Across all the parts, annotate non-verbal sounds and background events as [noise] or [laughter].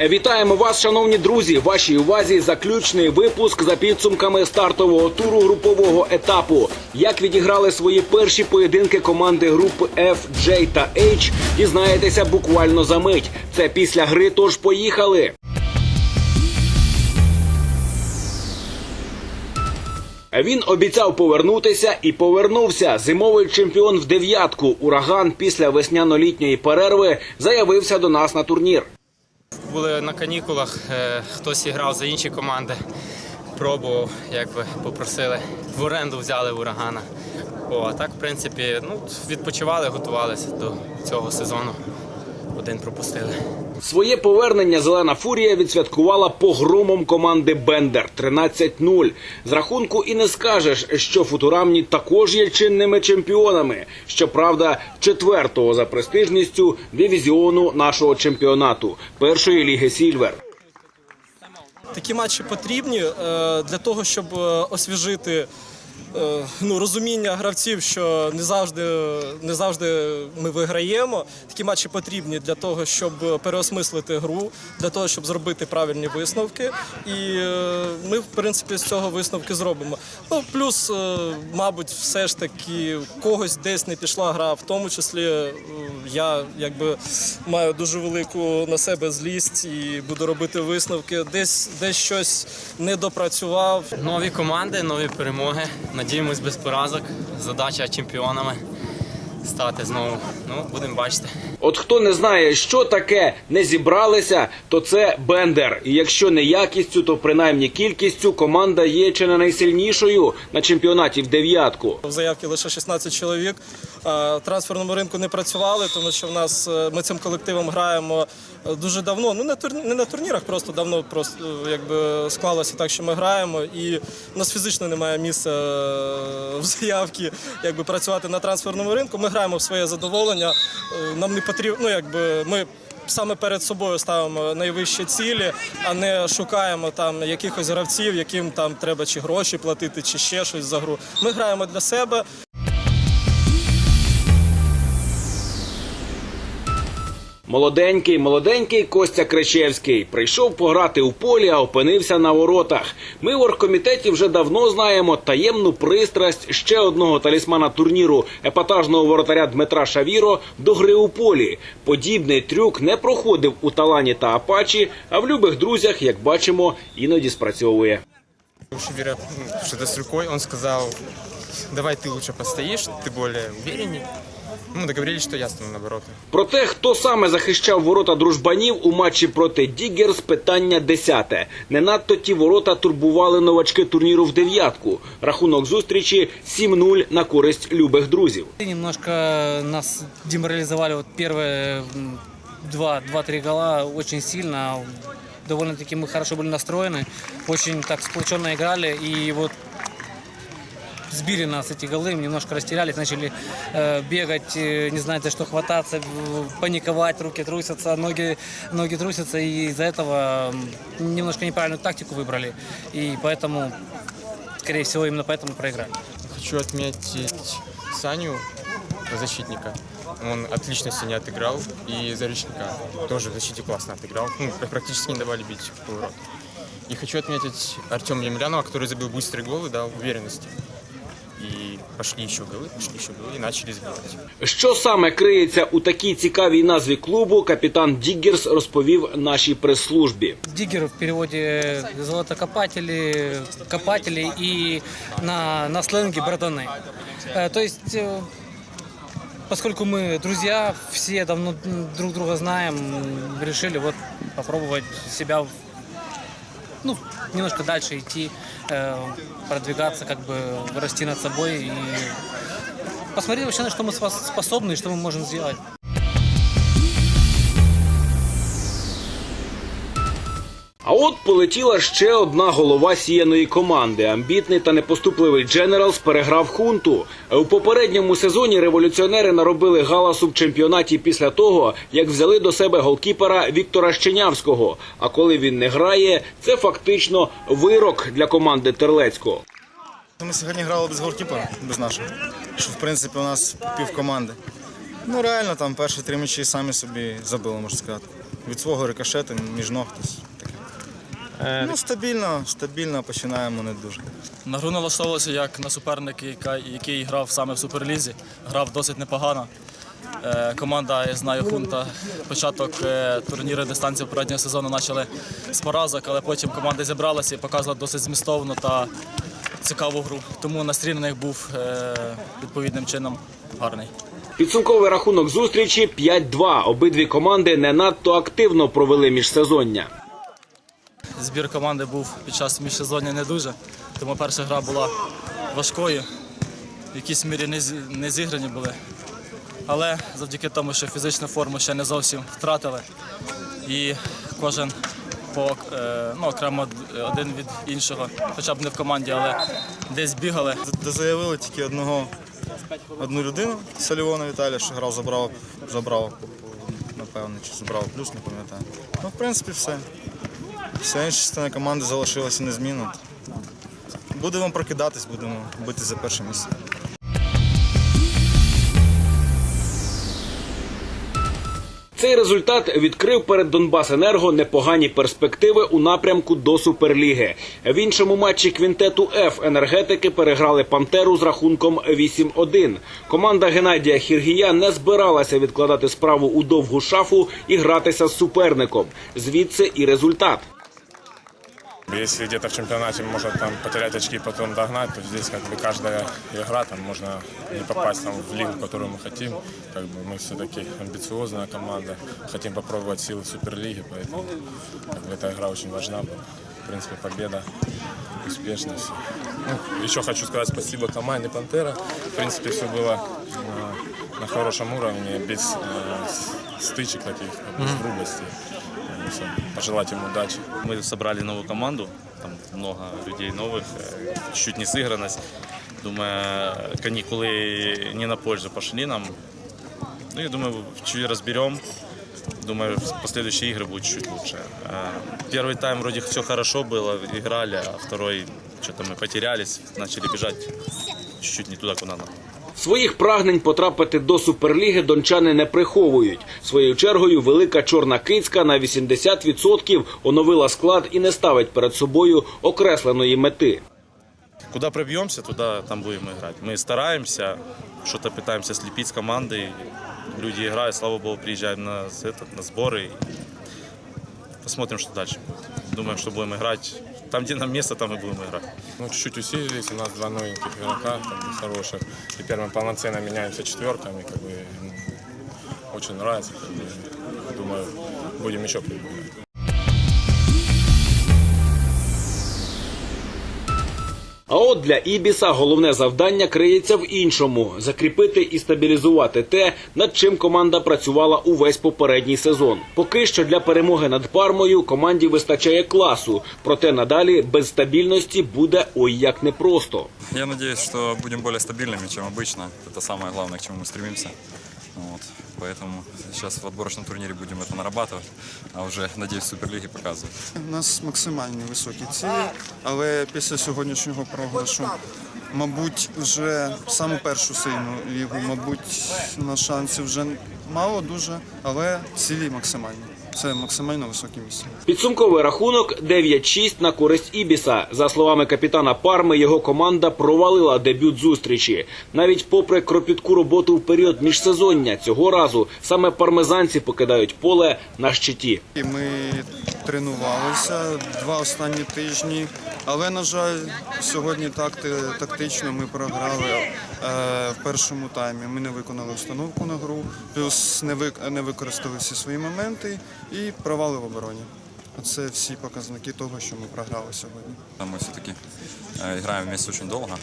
Вітаємо вас, шановні друзі. Вашій увазі заключний випуск за підсумками стартового туру групового етапу. Як відіграли свої перші поєдинки команди групи F, J та H, дізнаєтеся буквально за мить. Це після гри. Тож поїхали. Він обіцяв повернутися і повернувся. Зимовий чемпіон в дев'ятку. Ураган після весняно-літньої перерви заявився до нас на турнір. Були на канікулах, е, хтось грав за інші команди, пробував, якби попросили. В оренду взяли урагана. О, а так, в принципі, ну, відпочивали, готувалися до цього сезону. Один пропустили. Своє повернення зелена фурія відсвяткувала погромом команди Бендер 13-0. З рахунку і не скажеш, що футурамні також є чинними чемпіонами. Щоправда, четвертого за престижністю дивізіону нашого чемпіонату першої ліги Сільвер. Такі матчі потрібні е, для того, щоб е, освіжити ну, розуміння гравців, що не завжди, не завжди ми виграємо. Такі матчі потрібні для того, щоб переосмислити гру, для того, щоб зробити правильні висновки. І е, ми, в принципі, з цього висновки зробимо. Ну, плюс, е, мабуть, все ж таки когось десь не пішла гра, в тому числі е, я якби маю дуже велику на себе злість і буду робити висновки. Десь десь щось не допрацював. Нові команди, нові перемоги. Надіємось без поразок. Задача чемпіонами стати знову. Ну, будемо бачити. От хто не знає, що таке не зібралися, то це Бендер. І якщо не якістю, то принаймні кількістю команда є чи не найсильнішою на чемпіонаті в дев'ятку. В заявці лише 16 чоловік. В трансферному ринку не працювали, тому що в нас е, ми цим колективом граємо е, дуже давно. Ну не турні- не на турнірах, просто давно просто е, якби склалося так, що ми граємо, і у нас фізично немає місця в заявці, якби працювати на трансферному ринку. Ми граємо в своє задоволення. Е, Нам не потрібно, ну якби ми. Саме перед собою ставимо найвищі цілі, а не шукаємо там якихось гравців, яким там треба чи гроші платити, чи ще щось за гру. Ми граємо для себе. Молоденький, молоденький Костя Кричевський прийшов пограти у полі, а опинився на воротах. Ми в оргкомітеті вже давно знаємо таємну пристрасть ще одного талісмана турніру епатажного воротаря Дмитра Шавіро до гри у полі. Подібний трюк не проходив у талані та апачі, а в любих друзях, як бачимо, іноді спрацьовує. У Шевера ну, что-то с рукой, он сказал, давай ты лучше постоишь, ты более уверенней Мы договорились, что я стану наоборот. Про те, хто саме захищав ворота дружбанів у матчі проти Діггерс, питання десяте. Не надто ті ворота турбували новачки турніру в дев'ятку. Рахунок зустрічі 7-0 на користь любих друзів. Немножко нас деморализовали вот первые м, два- два-три гола очень сильно. Довольно-таки мы хорошо были настроены, очень так сплоченно играли. И вот Сбили нас эти голы, немножко растерялись, начали э, бегать, э, не за что хвататься, паниковать, руки трусятся, ноги, ноги трусятся, и из-за этого немножко неправильную тактику выбрали, и поэтому, скорее всего, именно поэтому проиграли. Хочу отметить Саню, защитника. Он отлично сегодня отыграл. И Заречника тоже в защите классно отыграл. Ну, практически не давали бить в поворот. И хочу отметить Артема Емельянова, который забил быстрый гол и дал уверенности. И пошли еще голы, пошли еще голы и начали забивать. Що саме криється у такій цікавій назві клубу, капітан Діггерс розповів нашій прес-службі. Диггер в переводе золотокопатели, копатели и на, на сленге братаны. Э, То есть, э, поскольку мы друзья, все давно м, друг друга знаем, м, решили вот попробовать себя, в- ну, немножко дальше идти, э, продвигаться, как бы расти над собой и посмотреть вообще, на что мы спос- способны и что мы можем сделать. А от полетіла ще одна голова сіяної команди. Амбітний та непоступливий Дженералс переграв хунту. У попередньому сезоні революціонери наробили галасу в чемпіонаті після того, як взяли до себе голкіпера Віктора Щенявського. А коли він не грає, це фактично вирок для команди Терлецького. Ми сьогодні грали без голкіпера, без нашого. Що в принципі у нас пів команди. Ну реально там перші три м'ячі самі собі забили, можна сказати. від свого рикошету між ног. Таке. Ну, стабільно, стабільно починаємо не дуже. На гру налаштовувалися як на суперника, яка- який грав саме в суперлізі. Грав досить непогано. Е, Команда, я знаю, Хунта. Початок е, турніру дистанції попереднього сезону почали з поразок, але потім команда зібралася і показувала досить змістовну та цікаву гру. Тому настрій на них був е, відповідним чином гарний. Підсумковий рахунок зустрічі 5-2. Обидві команди не надто активно провели міжсезоння. Збір команди був під час міжсезоння не дуже, тому перша гра була важкою. В якійсь мірі не, зіграні були. Але завдяки тому, що фізичну форму ще не зовсім втратили, і кожен по, е, ну, окремо один від іншого, хоча б не в команді, але десь бігали. Заявили тільки одного, одну людину, Салівона Віталія, що грав за Браво, за Браво, напевно, чи за Браво плюс, не пам'ятаю. Ну, в принципі, все. Вся інша частина команди залишилася незмінно. Будемо прокидатись, будемо бити за перше місце. Цей результат відкрив перед Донбасенерго непогані перспективи у напрямку до Суперліги. В іншому матчі квінтету Ф енергетики переграли Пантеру з рахунком 8-1. Команда Геннадія Хіргія не збиралася відкладати справу у довгу шафу і гратися з суперником. Звідси і результат. Если где-то в чемпионате можно там потерять очки и потом догнать, то здесь как бы каждая игра там можно не попасть там, в лигу, которую мы хотим. Как бы мы все-таки амбициозная команда, хотим попробовать силы в Суперлиге, поэтому как бы, эта игра очень важна была. В принципе, победа, успешность. Ну, еще хочу сказать спасибо команде Пантера. В принципе, все было на, на хорошем уровне, без э, с- стычек таких, без грубости. Ну, всё. Пожелать им удачи. Мы собрали новую команду, там много людей новых, э, чуть не сыгранность. Думаю, каникулы не на пользу пошли нам. Ну, я думаю, чуть разберем. Думаю, последующие игры будут чуть лучше. А, Первый тайм вроде все хорошо было, играли, а второй что-то мы потерялись, начали бежать чуть-чуть не туда, куда надо. Своїх прагнень потрапити до Суперліги дончани не приховують. Своєю чергою велика чорна кицька на 80% оновила склад і не ставить перед собою окресленої мети. Куда пробьемся, туда там будем играть. Мы стараемся, что-то пытаемся слепить с командой. Люди играют, слава богу, приезжаем на, с- этот, на сборы. и Посмотрим, что дальше будет. Думаем, что будем играть. Там, где нам место, там и будем играть. Ну, чуть-чуть усилились, у нас два новеньких игрока, как хороших. Теперь мы полноценно меняемся четверками, как бы, очень нравится, как бы, думаю, будем еще прибавлять. А от для Ібіса головне завдання криється в іншому: закріпити і стабілізувати те, над чим команда працювала увесь попередній сезон. Поки що для перемоги над Пармою команді вистачає класу, проте надалі без стабільності буде ой як непросто. Я надеюсь, что будем более стабильными, чем обычно. Это самое главное, к чему мы стремимся. Вот. Поэтому сейчас в отборочном турнире будем это нарабатывать, а уже, надеюсь, в Суперлиге показывать. У нас максимальні високі цілі, але після сьогоднішнього програшу, мабуть, вже саму першу сильну лігу, мабуть, на шансів вже мало дуже, але цілі максимальні. Це максимально високі місця. Підсумковий рахунок 9-6 на користь Ібіса. За словами капітана Парми, його команда провалила дебют зустрічі. Навіть попри кропітку роботу в період міжсезоння, цього разу саме пармезанці покидають поле на щиті. І Ми тренувалися два останні тижні, але, на жаль, сьогодні такти, тактично ми програли е, в першому таймі. Ми не виконали установку на гру, плюс не, вик, не використали всі свої моменти і провали в обороні. Це всі показники того, що ми програли сьогодні. Мы все-таки э, играем вместе очень долго.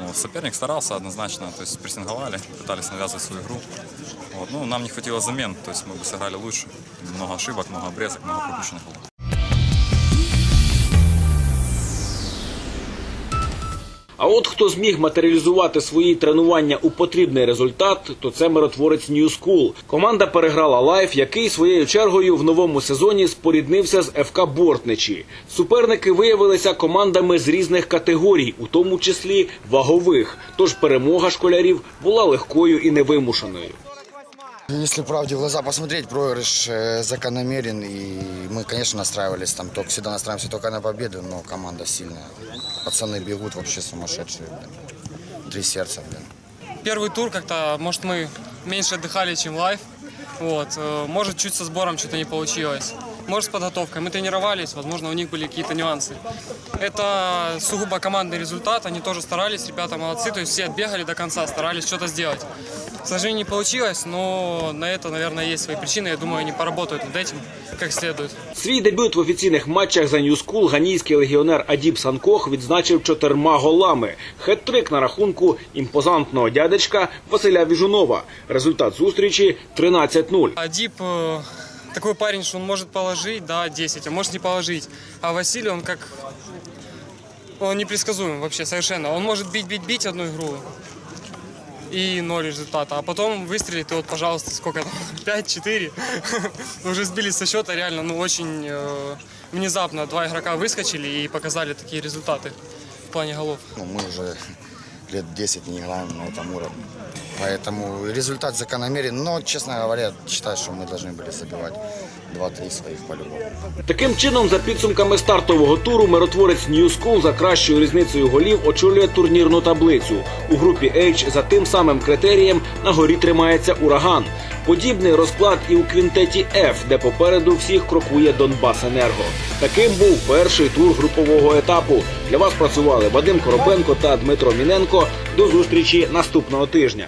Вот. Соперник старался однозначно, то есть прессинговали, пытались навязывать свою игру. Вот. Ну, нам не хватило замен, то есть мы бы сыграли лучше. Много ошибок, много обрезок, много пропущенных А от хто зміг матеріалізувати свої тренування у потрібний результат, то це миротворець New School. Команда переграла лайф, який своєю чергою в новому сезоні споріднився з ФК Бортничі. Суперники виявилися командами з різних категорій, у тому числі вагових. Тож перемога школярів була легкою і невимушеною. Если правде в глаза посмотреть, проигрыш э, закономерен, и мы, конечно, настраивались там, только всегда настраиваемся только на победу, но команда сильная. Пацаны бегут вообще сумасшедшие, блин. Три сердца, блин. Первый тур как-то, может, мы меньше отдыхали, чем лайв. Вот. э, Может, чуть со сбором что-то не получилось. Может, с подготовкой. Мы тренировались, возможно, у них были какие-то нюансы. Это сугубо командный результат. Они тоже старались, ребята молодцы. То есть все отбегали до конца, старались что-то сделать. К сожалению, не получилось, но на это, наверное, есть свои причины. Я думаю, они поработают над этим как следует. Свій дебют в офіційних матчах за Ньюскул ганійський легіонер Адіб Санкох відзначив чотирма голами. Хет-трик на рахунку імпозантного дядечка Василя Віжунова. Результат зустрічі 13-0. Адип э, такой парень, что он может положить, да, 10, а может не положить. А Василий, он как... Он непредсказуем вообще совершенно. Он может бить, бить, бить одну игру и ноль результата. А потом выстрелит, и вот, пожалуйста, сколько там, [laughs] 5-4. [laughs] Уже сбились со счета, реально, ну, очень э, внезапно. Два игрока выскочили и показали такие результаты в плане голов. Ну, мы уже лет 10 не играем на этом уровне. Поэтому результат закономерен, но, честно говоря, считаю, что мы должны были забивать 2-3 своих по-любому. Таким чином, за підсумками стартового туру, миротворець New School за кращою різницею голів очолює турнірну таблицю. У групі H за тим самим критерієм на горі тримається ураган. Подібний розклад і у квінтеті F, де попереду всіх крокує Донбас-Енерго. Таким був перший тур групового етапу. Для вас працювали Вадим Коробенко та Дмитро Міненко. До зустрічі наступного тижня.